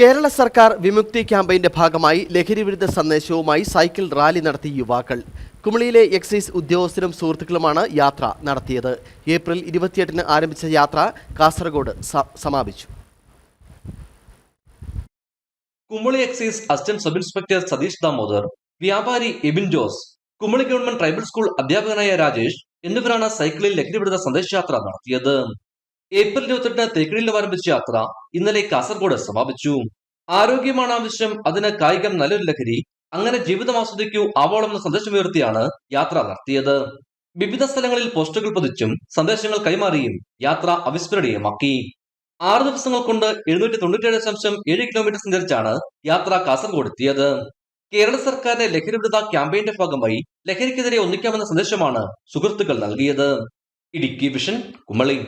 കേരള സർക്കാർ വിമുക്തി ക്യാമ്പയിന്റെ ഭാഗമായി ലഹരിവിരുദ്ധ സന്ദേശവുമായി സൈക്കിൾ റാലി നടത്തിയ യുവാക്കൾ. കുമളിയിലെ എക്സൈസ് ഉദ്യോഗസ്ഥരും സുഹൃത്തുക്കളുമാണ് യാത്ര നടത്തിയത്. ഏപ്രിൽ ഇരുപത്തിയെട്ടിന് ആരംഭിച്ച യാത്ര കാസർഗോഡ് സമാപിച്ചു. Kumily excise assistant sub inspector Satheesh Damodar വ്യാപാരി Ebin Jose Kumily government tribal school അധ്യാപകനായ രാജേഷ് എന്നിവരാണ് സൈക്കിളിൽ ലഹരിവിരുദ്ധ സന്ദേശയാത്ര നടത്തിയത്. ഏപ്രിൽ ഇരുപത്തെട്ട് തേക്കടിയിൽ ആരംഭിച്ച യാത്ര ഇന്നലെ കാസർഗോഡ് സമാപിച്ചു. ആരോഗ്യമാണ് ആവശ്യം അതിന് കായികം നല്ലൊരു ലഹരി അങ്ങനെ ജീവിതം ആസ്വദിക്കൂ ആവോളം എന്ന സന്ദേശമുയർത്തിയാണ് യാത്ര നടത്തിയത്. വിവിധ സ്ഥലങ്ങളിൽ പോസ്റ്ററുകൾ പതിച്ചും സന്ദേശങ്ങൾ കൈമാറിയും യാത്ര അവിസ്മരണീയമാക്കി. ആറു ദിവസങ്ങൾ കൊണ്ട് എഴുന്നൂറ്റി തൊണ്ണൂറ്റേഴ് ദശാംശം ഏഴ് കിലോമീറ്റർ സഞ്ചരിച്ചാണ് യാത്ര കാസർഗോഡ് എത്തിയത്. കേരള സർക്കാരിന്റെ ലഹരിവിരുദ്ധ ക്യാമ്പയിന്റെ ഭാഗമായി ലഹരിക്കെതിരെ ഒന്നിക്കാമെന്ന സന്ദേശമാണ് സുഹൃത്തുക്കൾ നൽകിയത്. ഇടുക്കി വിഷൻ കുമളി.